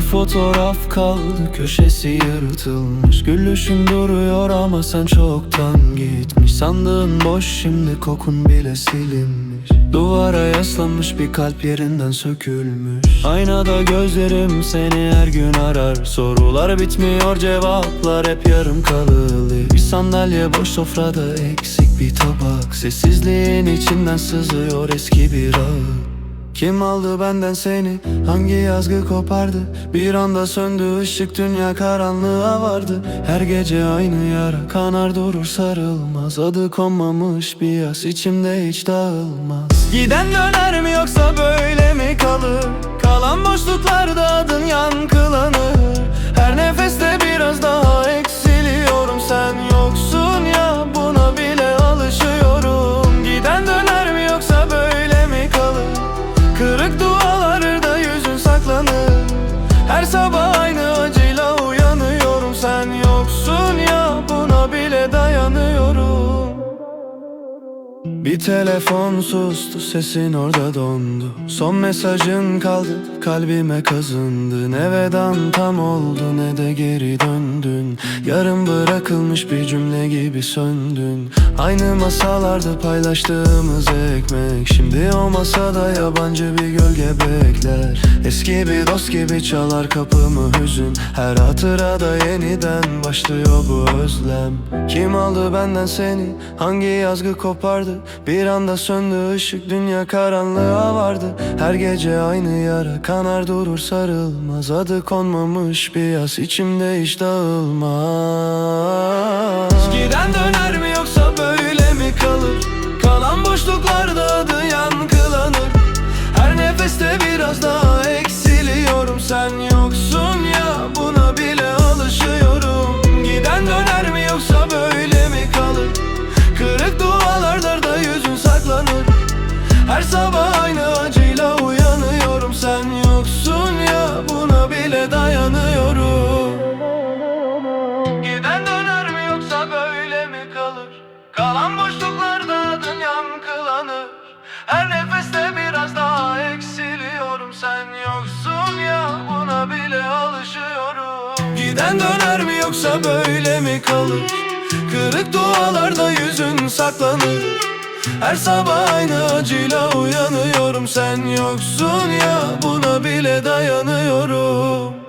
fotoğraf kaldı köşesi yırtılmış. Gülüşün duruyor ama sen çoktan gitmiş. Sandığın boş şimdi kokun bile silinmiş. Duvara yaslanmış bir kalp yerinden sökülmüş. Aynada gözlerim seni her gün arar. Sorular bitmiyor cevaplar hep yarım kalılı Bir sandalye boş sofrada eksik bir tabak. Sessizliğin içinden sızıyor eski bir ağ kim aldı benden seni? Hangi yazgı kopardı? Bir anda söndü ışık dünya karanlığa vardı Her gece aynı yara kanar durur sarılmaz Adı konmamış bir yas içimde hiç dağılmaz Giden döner mi yoksa böyle mi kalır? Kalan boşluklarda Her sabah bir telefon sustu sesin orada dondu. Son mesajın kaldı kalbime kazındı. Ne vedan tam oldu ne de geri döndün. Yarım bırakılmış bir cümle gibi söndün. Aynı masalarda paylaştığımız ekmek. Şimdi o masada yabancı bir gölge bekler. Eski bir dost gibi çalar kapımı hüzün. Her hatırada yeniden başlıyor bu özlem. Kim aldı benden seni? Hangi yazgı kopardı Bir anda söndü ışık dünya karanlığa vardı. Her gece aynı yara kanar durur sarılmaz. Adı konmamış bir yas içimde hiç dağılmaz Giden döner mi yoksa böyle mi kalır? Kalan boşluklarda adın yankılanır Her nefeste biraz daha eksiliyorum. Sen yoksun ya buna bile alışıyorum. Giden döner mi yoksa böyle mi kalır? Kırık dualarda yüzün saklanır. Her sabah aynı acıyla uyanıyorum. Sen yoksun ya buna bile dayanıyorum